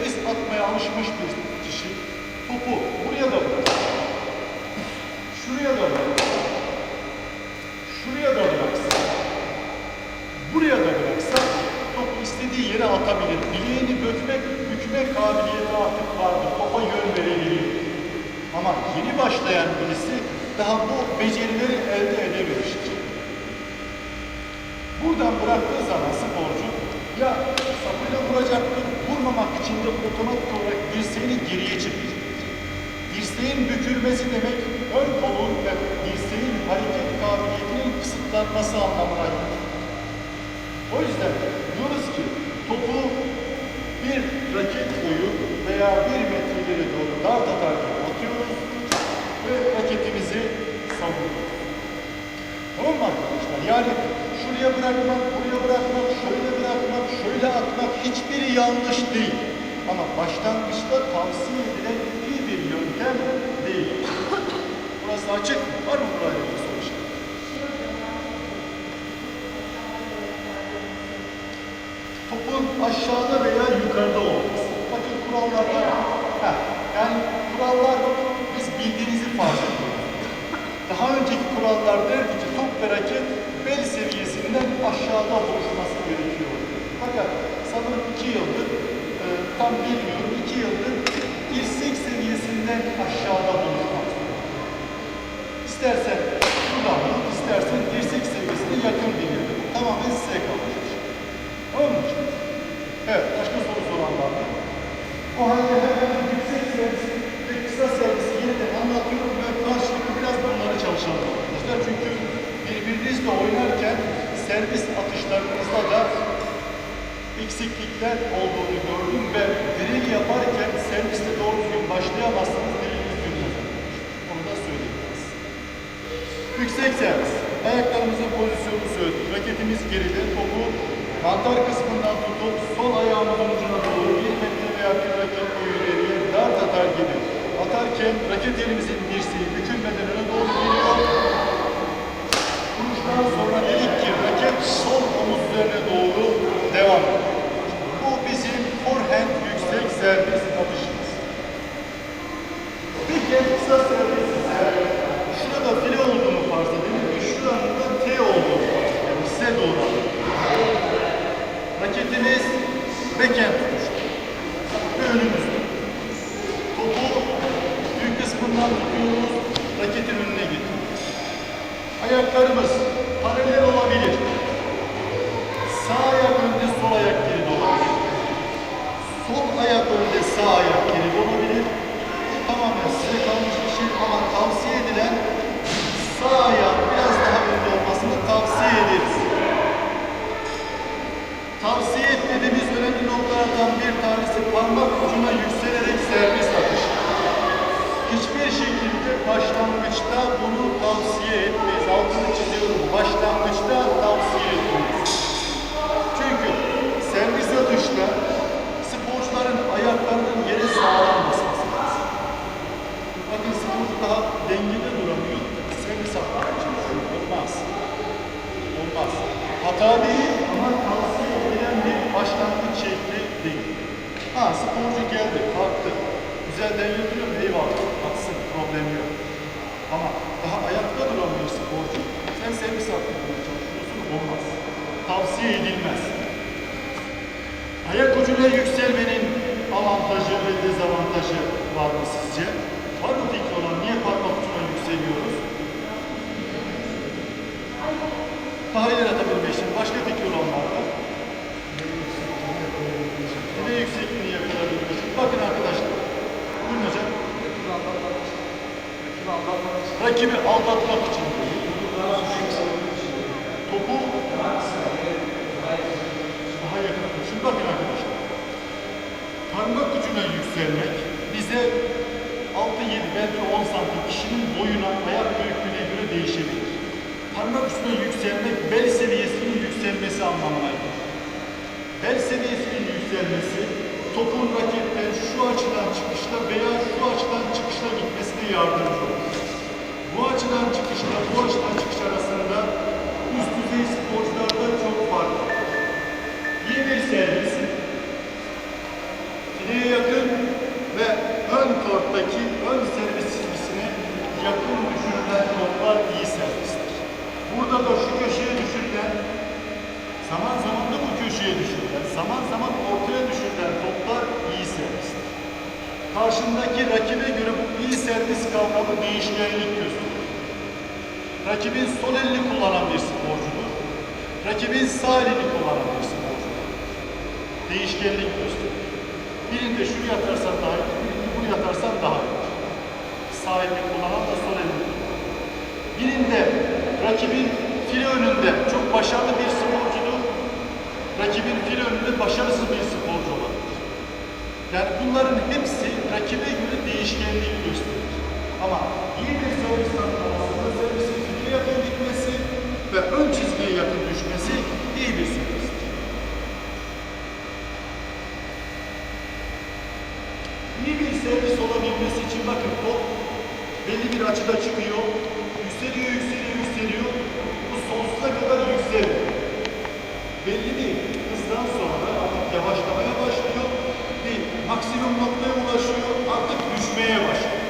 atmaya alışmış bir kişi topu buraya da bıraksa, şuraya da bıraksa, şuraya da bıraksa, buraya da bıraksa topu istediği yere atabilir. Bileğini bükmek, bükme kabiliyeti artık vardır. Topa yön verebiliyor. Ama yeni başlayan birisi daha bu becerileri elde edememiştir. Buradan bıraktığı zaman sporcu ya sapıyla vuracaktır, vurmamak için de otomatik olarak dirseğini geriye çekecek. Dirseğin bükülmesi demek ön kolun ve dirseğin hareket kabiliyetinin kısıtlanması anlamına gelir. O yüzden diyoruz ki topu bir raket boyu veya bir metre ileri doğru dart atarken atıyoruz ve raketimizi savuruyoruz. Tamam mı arkadaşlar? Yani şuraya bırakmak, buraya bırakmak, şöyle bırakmak, şöyle atmak hiçbiri yanlış değil. Ama başlangıçta tavsiye edilen iyi bir yöntem değil. Burası açık? Var mı buraya soru işareti? Topun aşağıda veya yukarıda olması. Bakın kurallarda, heh, yani kurallar biz bildiğinizi farz ediyoruz. Daha önceki kurallar derdi Evet, başka soru soran var mı? O halde hemen yüksek servis ve kısa servisi yeniden anlatıyorum ve karşılıklı biraz bunları çalışalım arkadaşlar. Çünkü birbirinizle oynarken servis atışlarınızda da eksiklikler olduğunu gördüm ve drill yaparken serviste doğru düzgün başlayamazsanız drill düzgün. Onu da söyleyeyim biraz. Yüksek servis. Ayaklarımızın pozisyonunu söyledik. Raketimiz geride. Topu mantar kısmından tutup sol ayağımızın ucuna doğru bir metre veya bir raket boyu ileriye dart atar gibi atarken raket elimizin dirseği bükülmeden öne doğru geliyor. Vuruştan sonra dedik ki raket sol omuz üzerine doğru devam. Bu bizim forehand yüksek servis atışımız. Peki kısa servis ise şurada file olduğunu farz edelim ve şuranın da T olduğunu farz edelim. Size doğru alalım. Raketimiz backhand tutuştu. Ve önümüzde. Topu büyük kısmından tutuyoruz, raketin önüne getiriyoruz. Ayaklarımız paralel olabilir. Sağ ayak önde, sol ayak geride olabilir. Sol ayak önde, sağ ayak geride olabilir. Bu tamamen size kalmış bir şey ama tavsiye edilen sağ ayağın biraz daha önde olmasını tavsiye ederiz. Tavsiye etmediğimiz önemli noktalardan bir tanesi parmak ucuna yükselerek servis atışı. Hiçbir şekilde başlangıçta bunu tavsiye etmeyiz. Altını çiziyorum. Başlangıçta tavsiye etmeyiz. Çünkü servis atışta sporcuların ayaklarının yere sağlam basması lazım. Bakın sporcu daha dengede duramıyor. Servis atmaya çalışıyor. Olmaz. Olmaz. Hata değil ama tavsiye edilen bir başlangıç şekli değil. Ha sporcu geldi, kalktı. Güzel denge duruyor mu? Eyvallah. Atsın, problem yok. Ama daha ayakta duramıyor sporcu. Sen servis atmaya çalışıyorsun, olmaz. Tavsiye edilmez. Ayak ucuna yükselmenin avantajı ve dezavantajı var mı sizce? Var mı fikri olan? Niye parmak ucuna yükseliyoruz? Daha ileri atabilmek için başka fikri olan var mı? Dile yüksekliğini yakalayabilmek için. Bakın arkadaşlar. Buyurun hocam. Rakibi aldatmak için. Topu daha yakın. Şimdi bakın arkadaşlar. Parmak ucuna yükselmek bize 6-7 belki 10 santim kişinin boyuna, ayak büyüklüğüne göre değişebilir. Parmak ucuna yükselmek bel seviyesinin yükselmesi anlamına gelir. Bel seviyesinin yükselmesi topun raketten şu açıdan çıkışla veya şu açıdan çıkışla gitmesine yardımcı olur. Bu açıdan çıkışla bu açıdan çıkış arasında üst düzey sporcularda çok fark var. İyi bir servis. Fileye yakın köşeye zaman zaman ortaya düşürülen toplar iyi servistir. Karşındaki rakibe göre bu iyi servis kavramı değişkenlik gösterir. Rakibin sol elini kullanan bir sporcudur. Rakibin sağ elini kullanan bir sporcudur. Değişkenlik gösterir. Birinde şuraya atarsan daha iyi, birinde buraya atarsan daha iyi. Sağ elini kullanan da sol elini. Birinde rakibin file önünde çok başarılı bir sporcudur. Rakibin file önünde başarısız bir sporcu olabilir. Yani bunların hepsi rakibe göre değişkenlik gösterir. Ama iyi bir servis tanımlamasında servisin fileye yakın gitmesi ve ön çizgiye yakın düşmesi iyi bir servistir. İyi bir servis olabilmesi için bakın top belli bir açıda çıkıyor, yükseliyor, yükseliyor, yükseliyor. Bu sonsuza kadar yükseliyor. Belli bir hızdan sonra artık yavaşlamaya başlıyor. Bir maksimum noktaya ulaşıyor, artık düşmeye başlıyor.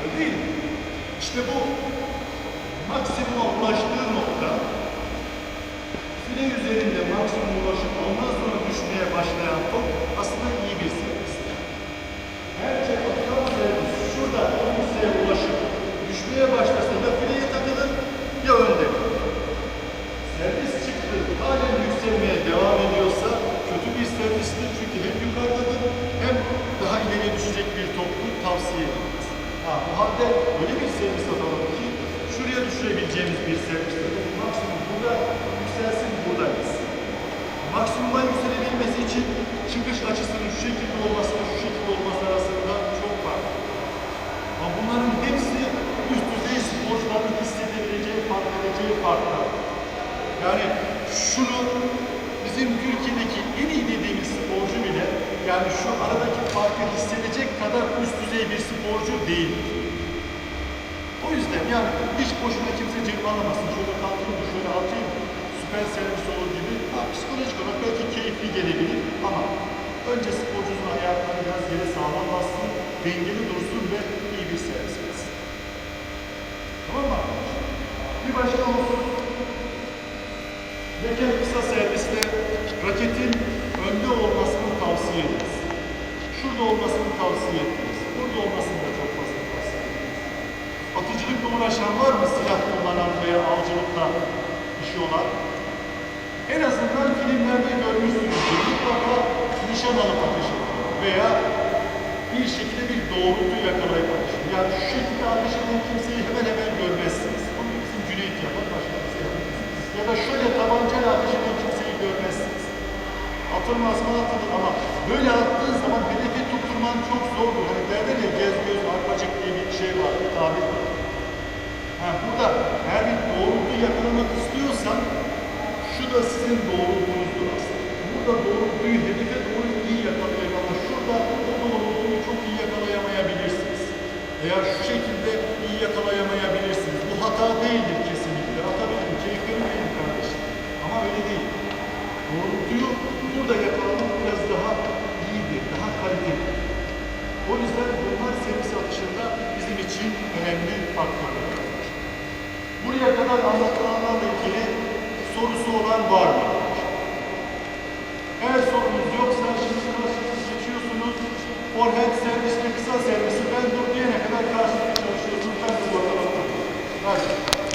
Öyle değil mi? İşte bu maksimuma ulaştığı nokta file üzerinde maksimum ulaşıp ondan sonra düşmeye başlayan top aslında iyi bir servistir. Her çatal servis şurada o yükseğe ulaşıp düşmeye başlasa ya fileye takılır ya önde kalır. Servis çıktı halen yükselmeye devam ediyorsa kötü bir servistir çünkü hem yukarıdadır hem daha ileriye düşecek bir topu tavsiye edilmez. Ha, bu halde öyle bir servis atalım ki şuraya düşürebileceğimiz bir servistir. Maksimum burada yükselsin burada gitsin. Maksimuma yükselebilmesi için çıkış açısının şu şekilde olmasıyla şu şekilde olması arasında çok fark. Ama bunların hepsi üst düzey sporcuların hissedebileceği, fark edeceği farklar. Yani şunu bizim Türkiye'deki en iyi dediğimiz sporcu bile yani şu aradaki farkı hissedecek kadar üst düzey bir sporcu değil. O yüzden yani hiç boşuna kimse cırmalamasın. Şöyle kalkayım da şöyle atayım. Süper servis olur gibi. Ha, psikolojik olarak belki keyifli gelebilir ama önce sporcunun ayakları biraz yere sağlam bassın, dengeli dursun ve iyi bir servis versin. Tamam mı arkadaşlar? Bir başka husus. Beken kısa serviste raketin önde olmasını tavsiye ederiz. Şurada olmasını tavsiye ederiz. Burada olmasını da çok fazla ederiz. Atıcılıkla uğraşan var mı? Silah kullanan veya avcılıkla işi olan? En azından filmlerde görmüşsünüzdür. Mutlaka nişan alıp ediyor. Veya bir şekilde bir doğrultu yakalayıp ediyor. Yani şu şekilde eden kimseyi hemen hemen görmezsiniz. Onu bizim Cüneyt yapar, başka kimse yapmaz. Ya da şöyle tabancayla görmezsiniz. Atılmaz mı atılır ama böyle attığın zaman hedefi tutturman çok zordur. Hani derler ya gez göz arpacık diye bir şey var, bir tabir var. Ha, burada eğer bir doğrultuyu yakalamak istiyorsan şu da sizin doğrultunuzdur aslında. Burada doğrultuyu hedefe doğru iyi yakalayın ama şurada o doğrultuyu çok iyi yakalayamayabilirsiniz. Veya şu şekilde yüzden bunlar servis alışında bizim için önemli faktörler. Buraya kadar anlatılanlarla ilgili sorusu olan var mı? Eğer sorunuz yoksa şimdi geçiyorsunuz. Forehand servis ve kısa servisi ben dur diyene kadar karşılıklı çalışıyorsunuz. Ben de bu ortalamakta. Hadi.